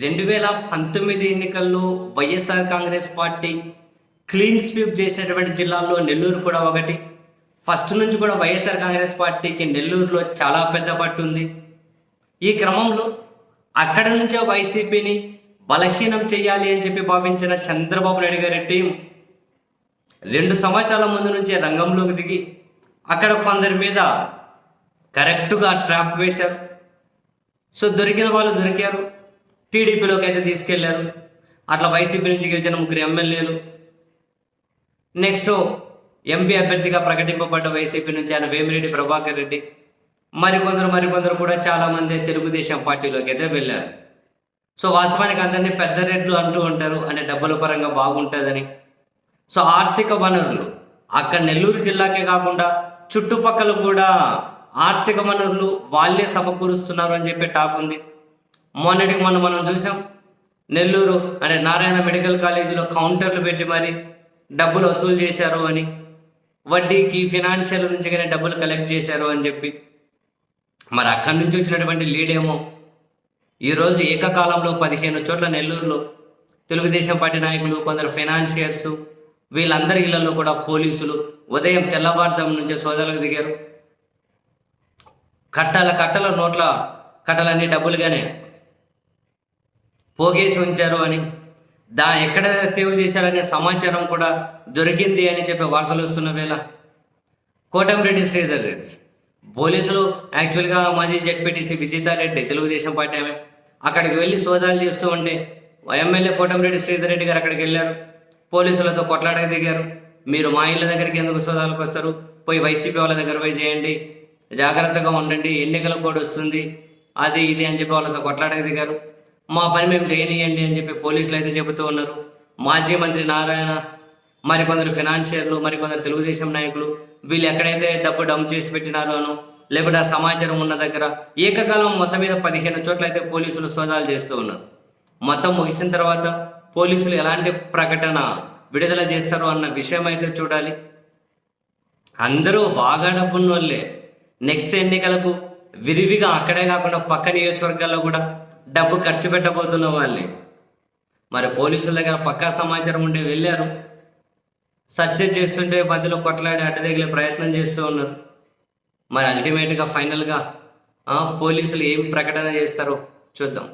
రెండు వేల పంతొమ్మిది ఎన్నికల్లో YSR Congress party clean sweep చేసేటువంటి జిల్లాల్లో నెల్లూరు కూడా ఒకటి. ఫస్ట్ నుంచి కూడా వైఎస్ఆర్ కాంగ్రెస్ పార్టీకి నెల్లూరులో చాలా పెద్ద పట్టు ఉంది. ఈ క్రమంలో అక్కడ నుంచే వైసీపీని బలహీనం చేయాలి అని చెప్పి భావించిన చంద్రబాబు నాయుడు గారి టీం రెండు సంవత్సరాల ముందు నుంచే రంగంలోకి దిగి అక్కడ కొందరి మీద కరెక్ట్గా ట్రాప్ వేశారు. సో దొరికిన వాళ్ళు దొరికారు. టీడీపీలోకి అయితే తీసుకెళ్ళారు. అట్లా వైసీపీ నుంచి గెలిచిన ముగ్గురు ఎమ్మెల్యేలు. నెక్స్ట్ ఎంపీ అభ్యర్థిగా ప్రకటింపబడ్డ వైసీపీ నుంచి ఆయన వేమిరెడ్డి ప్రభాకర్ రెడ్డి మరికొందరు మరికొందరు కూడా చాలామంది తెలుగుదేశం పార్టీలోకి అయితే వెళ్ళారు. సో వాస్తవానికి అందరినీ పెద్ద రెడ్లు అంటూ ఉంటారు అంటే డబ్బుల పరంగా బాగుంటుందని. సో ఆర్థిక వనరులు అక్కడ నెల్లూరు జిల్లాకే కాకుండా చుట్టుపక్కల కూడా ఆర్థిక వనరులు వాళ్ళే సమకూరుస్తున్నారు అని చెప్పి టాక్ ఉంది. మొన్నటికి మొన్న మనం చూసాం నెల్లూరు అనే నారాయణ మెడికల్ కాలేజీలో కౌంటర్లు పెట్టి మరి డబ్బులు వసూలు చేశారు అని వడ్డీకి ఫినాన్షియల్ నుంచి కానీ డబ్బులు కలెక్ట్ చేశారు అని చెప్పి. మరి అక్కడి నుంచి వచ్చినటువంటి లీడ్ ఏమో ఈరోజు ఏకకాలంలో పదిహేను చోట్ల నెల్లూరులో తెలుగుదేశం పార్టీ నాయకులు కొందరు ఫైనాన్షియర్స్ వీళ్ళందరి ఇళ్ళలో కూడా పోలీసులు ఉదయం తెల్లవారుజాము నుంచే సోదరులకు దిగారు. కట్టల కట్టల నోట్ల కట్టలన్నీ డబ్బులుగానే పోగేసి ఉంచారు అని దా ఎక్కడ సేవ్ చేశారనే సమాచారం కూడా దొరికింది అని చెప్పి వార్తలు వస్తున్న వేళ కోటంరెడ్డి శ్రీధర్ రెడ్డి పోలీసులు యాక్చువల్గా మాజీ జడ్పీటీసీ విజేతారెడ్డి తెలుగుదేశం పార్టీ ఆమె. అక్కడికి వెళ్ళి సోదాలు చేస్తూ ఉంటే ఎమ్మెల్యే కోటంరెడ్డి శ్రీధర్ రెడ్డి గారు అక్కడికి వెళ్ళారు. పోలీసులతో కొట్లాడక దిగారు. మీరు మా ఇళ్ళ దగ్గరికి ఎందుకు సోదాలకు వస్తారు? పోయి వైసీపీ వాళ్ళ దగ్గర పోయి చేయండి. జాగ్రత్తగా ఉండండి. ఎన్నికల కోడ్ వస్తుంది. అది ఇది అని చెప్పి వాళ్ళతో కొట్లాడక దిగారు. మా పని మేము చేయనియండి అని చెప్పి పోలీసులు అయితే చెబుతూ ఉన్నారు. మాజీ మంత్రి నారాయణ మరికొందరు ఫినాన్షియర్లు మరికొందరు తెలుగుదేశం నాయకులు వీళ్ళు ఎక్కడైతే డబ్బు డంప్ చేసి పెట్టినారోనో లేకుంటే సమాచారం ఉన్న దగ్గర ఏకకాలం మొత్తం మీద పదిహేను చోట్ల అయితే పోలీసులు సోదాలు చేస్తూ ఉన్నారు. మొత్తం ముగిసిన తర్వాత పోలీసులు ఎలాంటి ప్రకటన విడుదల చేస్తారో అన్న విషయం అయితే చూడాలి. అందరూ బాగా డబ్బున్న వాళ్ళే నెక్స్ట్ ఎన్నికలకు విరివిగా అక్కడే కాకుండా పక్క నియోజకవర్గాల్లో కూడా డబ్బు ఖర్చు పెట్టబోతున్న వాళ్ళే. మరి పోలీసుల దగ్గర పక్కా సమాచారం ఉండే వెళ్ళారు. సర్చ్ చేస్తుంటే మధ్యలో కొట్లాడి అడ్డ తగిలే ప్రయత్నం చేస్తూ ఉన్నారు. మరి అల్టిమేట్గా ఫైనల్గా పోలీసులు ఏం ప్రకటన చేస్తారో చూద్దాం.